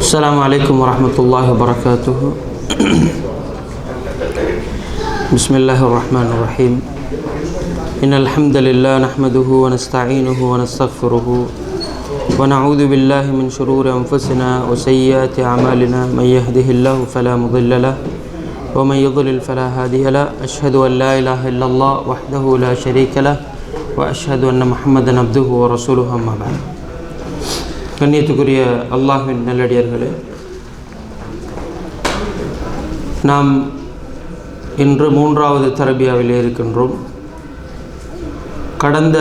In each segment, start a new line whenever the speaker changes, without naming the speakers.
السلام عليكم ورحمة الله وبركاته بسم الله الرحمن الرحيم إن الحمد لله نحمده ونستعينه ونستغفره ونعوذ بالله من شرور أنفسنا وسيئات أعمالنا من يهده الله فلا مضل له ومن يضلل فلا هادي له أشهد أن لا إله إلا الله وحده لا شريك له وأشهد أن محمدا عبده ورسوله أما بعد கண்ணியத்துக்குரிய அல்லாஹின் நல்லடியார்களே நாம் இன்று மூன்றாவது தரபியாவில் இருக்கின்றோம். கடந்த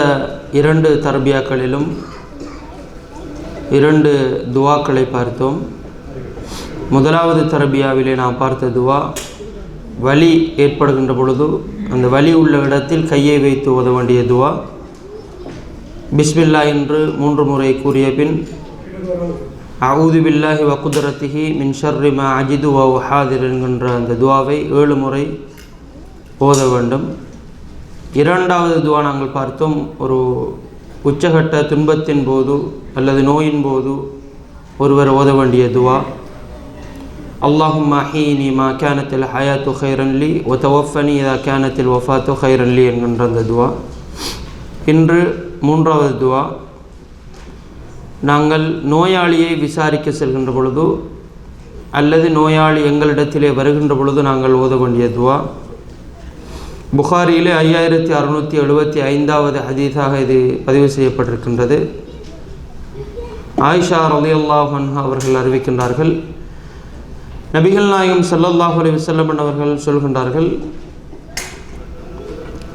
இரண்டு தரபியாக்களிலும் இரண்டு துவாக்களை பார்த்தோம். முதலாவது தரபியாவிலே நாம் பார்த்த துவா வலி ஏற்படுகின்ற பொழுது அந்த வலி உள்ள இடத்தில் கையை வைத்து ஓத வேண்டிய துவா. பிஸ்மில்லா என்று மூன்று முறை கூறிய பின் அவுது பில்லாஹி வக்குதரத்திஹி மின் ஷர்ரி மா அஜிது வா உஹாதிர் என்கின்ற அந்த துவாவை ஏழு முறை ஓத வேண்டும். இரண்டாவது துவா நாங்கள் பார்த்தோம் ஒரு உச்சகட்ட துன்பத்தின் போது அல்லது நோயின் போது ஒருவர் ஓத வேண்டிய துவா. அல்லாஹும் அஹீனி மா கேனத்தில் ஹயாத்து ஹைரன்லி ஒத்தவஃபனி இதா கேனத்தில் ஒஃபாத்து ஹைரன்லி என்கின்ற அந்த துவா. இன்று மூன்றாவது துவா. நாங்கள் நோயாளியை விசாரிக்க செல்கின்ற பொழுது அல்லது நோயாளி எங்களிடத்திலே வருகின்ற பொழுது நாங்கள் ஓத வேண்டிய துவா. புகாரியிலே ஐயாயிரத்தி அறுநூற்றி எழுபத்தி ஐந்தாவது ஹதீஸாக இது பதிவு செய்யப்பட்டிருக்கின்றது. ஆயிஷா ரலியல்லாஹன் அவர்கள் அறிவிக்கின்றார்கள். நபிகள் நாயகம் ஸல்லல்லாஹு அலைஹி வஸல்லம் அவர்கள் சொல்கின்றார்கள்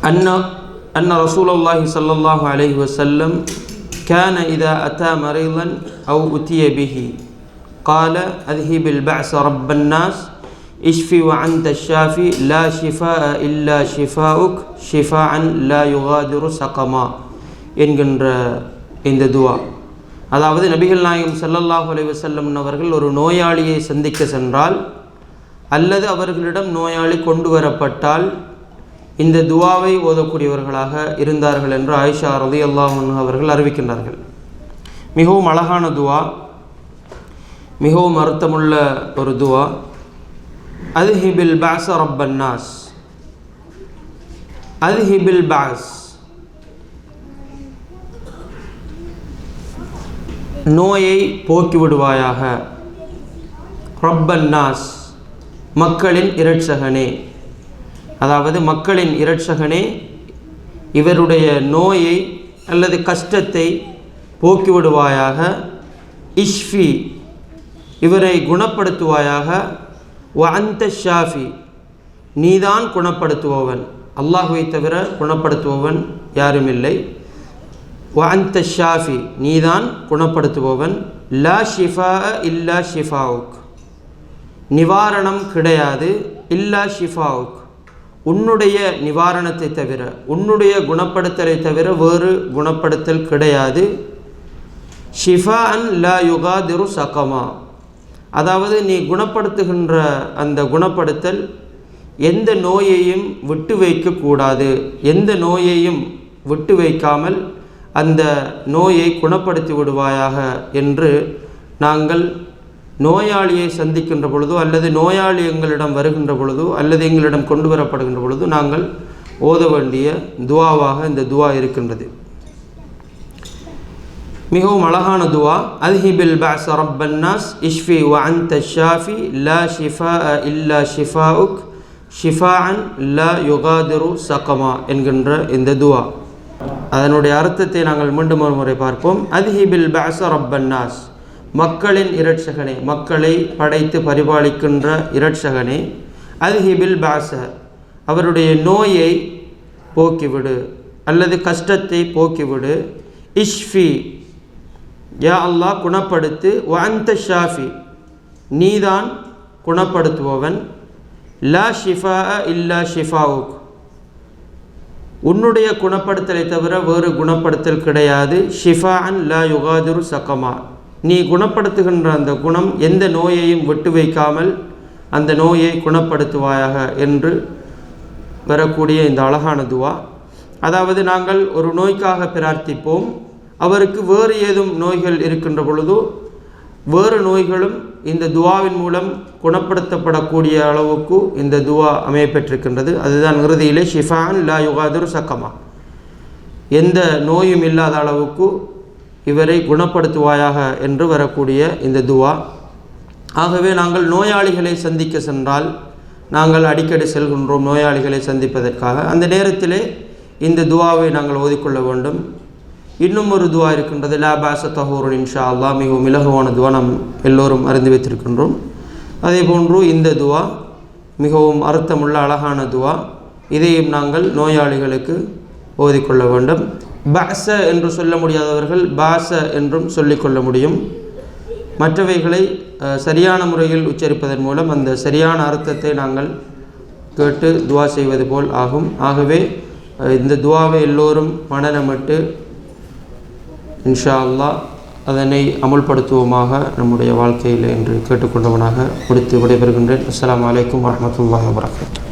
அன்ன அன்ன ரசூலல்லாஹி சல்லல்லாஹு அலஹி வசல்லம் كان إذا أتى مريضا أو أتي به قال أذهب البعث رب الناس اشفي وأنت الشافي لا شفاء إلا شفاؤك شفاء لا يغادر سقما என்கின்ற இந்த துவா அதாவது நபிகள் நாயகம் ஸல்லல்லாஹு அலைஹி வஸல்லம் அவர்கள் ஒரு நோயாளியை சந்திக்க சென்றால் அல்லது அவர்களிடம் நோயாளி கொண்டு வரப்பட்டால் இந்த துவாவை ஓதக்கூடியவர்களாக இருந்தார்கள் என்று ஆயிஷா ரதி அல்லாஹன் அவர்கள் அறிவிக்கின்றார்கள். மிகவும் அழகான துவா. மிகவும் அர்த்தமுள்ள ஒரு துவா. அத்ஹிபில் பாஸ் ரப்பன்னாஸ் அல்ஹிபில் பாஸ். நோயை போக்கிவிடுவாயாக ரப்பன்னாஸ் மக்களின் இரட்சகனே. அதாவது மக்களின் இரட்சகனே இவருடைய நோயை அல்லது கஷ்டத்தை போக்கிவிடுவாயாக இஷ்ஃபி இவரை குணப்படுத்துவாயாக வ அந்த ஷாஃபி நீதான் குணப்படுத்துபவன். அல்லாஹுவை தவிர குணப்படுத்துபவன் யாரும் இல்லை வ அந்த ஷாஃபி நீதான் குணப்படுத்துபவன். லா ஷிஃபா இல்லா ஷிஃபாவுக். நிவாரணம் கிடையாது. இல்லா ஷிஃபாவுக். உன்னுடைய நிவாரணத்தை தவிர உன்னுடைய குணப்படுத்தலை தவிர வேறு குணப்படுத்தல் கிடையாது. ஷிஃபா அன் லா யுகாதிரு சகமா. அதாவது நீ குணப்படுத்துகின்ற அந்த குணப்படுத்தல் எந்த நோயையும் விட்டு வைக்கக்கூடாது எந்த நோயையும் விட்டு வைக்காமல் அந்த நோயை குணப்படுத்தி விடுவாயாக என்று நாங்கள் நோயாளியை சந்திக்கின்ற பொழுதோ அல்லது நோயாளி எங்களிடம் வருகின்ற பொழுதோ அல்லது எங்களிடம் கொண்டு வரப்படுகின்ற பொழுதோ நாங்கள் ஓத வேண்டிய துவாவாக இந்த துவா இருக்கின்றது. மிகவும் அழகான துவா. அல்ஹிபில் பாஸ் ரப்பன்னாஸ் இஷ்ஃபி வ அந்த ஷாஃபி லா ஷிஃபா இல்லா ஷிஃபா ஷிஃபான் லா யுகாதிரு சகமா என்கின்ற இந்த துவா. அதனுடைய அர்த்தத்தை நாங்கள் மீண்டும் ஒரு முறை பார்ப்போம். அல்ஹிபில் பாஸ் ரப்பன்னாஸ் மக்களின் இரட்சகனே மக்களை படைத்து பரிபாலிக்கின்ற இரட்சகனே அல்ஹிபில் பாச அவருடைய நோயை போக்கிவிடு அல்லது கஷ்டத்தை போக்கிவிடு. இஷ்ஃபி யா அல்லாஹ் குணப்படுத்து வந்த ஷாஃபி நீதான் குணப்படுத்துபவன். லா ஷிஃபா இல்லா ஷிஃபாவுக். உன்னுடைய குணப்படுத்தலை தவிர வேறு குணப்படுத்தல் கிடையாது. ஷிஃபா அன் லா யுகாதுரு சக்கமா நீ குணப்படுத்துகின்ற அந்த குணம் எந்த நோயையும் விட்டு வைக்காமல் அந்த நோயை குணப்படுத்துவாயாக என்று வரக்கூடிய இந்த அழகான துவா. அதாவது நாங்கள் ஒரு நோய்க்காக பிரார்த்திப்போம். அவருக்கு வேறு ஏதும் நோய்கள் இருக்கின்ற பொழுது வேறு நோய்களும் இந்த துவாவின் மூலம் குணப்படுத்தப்படக்கூடிய அளவுக்கு இந்த துவா அமையப்பெற்றிருக்கின்றது. அதுதான் இறுதியிலே ஷிஃபான் லா யுகாதுர் சக்கமா. எந்த நோயும் இல்லாத அளவுக்கு இவரை குணப்படுத்துவாயாக என்று வரக்கூடிய இந்த துவா. ஆகவே நாங்கள் நோயாளிகளை சந்திக்க சென்றால் நாங்கள் அடிக்கடி செல்கின்றோம் நோயாளிகளை சந்திப்பதற்காக. அந்த நேரத்திலே இந்த துவாவை நாங்கள் ஓதிக்கொள்ள வேண்டும். இன்னும் ஒரு துவா இருக்கின்றது. லாபாச பாச இன்ஷா அல்லா மிகவும் இலகுவான துவா நாம் எல்லோரும் அறிந்து வைத்திருக்கின்றோம். அதே போன்று இந்த துவா மிகவும் அர்த்தமுள்ள அழகான துவா. இதையும் நாங்கள் நோயாளிகளுக்கு ஓதிக்கொள்ள வேண்டும். பாச என்று சொல்ல முடியாதவர்கள் பாச என்றும் சொல்லிக்கொள்ள முடியும். மற்றவைகளை சரியான முறையில் உச்சரிப்பதன் மூலம் அந்த சரியான அர்த்தத்தை நாங்கள் கேட்டு துவா செய்வது போல் ஆகும். ஆகவே இந்த துவாவை எல்லோரும் மனநமிட்டு இன்ஷா அல்லாஹ் அதனை அமுல்படுத்துவோமாக நம்முடைய வாழ்க்கையில் என்று கேட்டுக்கொண்டவனாக முடித்து விடைபெறுகின்றேன். அஸ்லாம் வலைக்கம் வரமத்துல்லாஹ் வபரகாத்துஹு.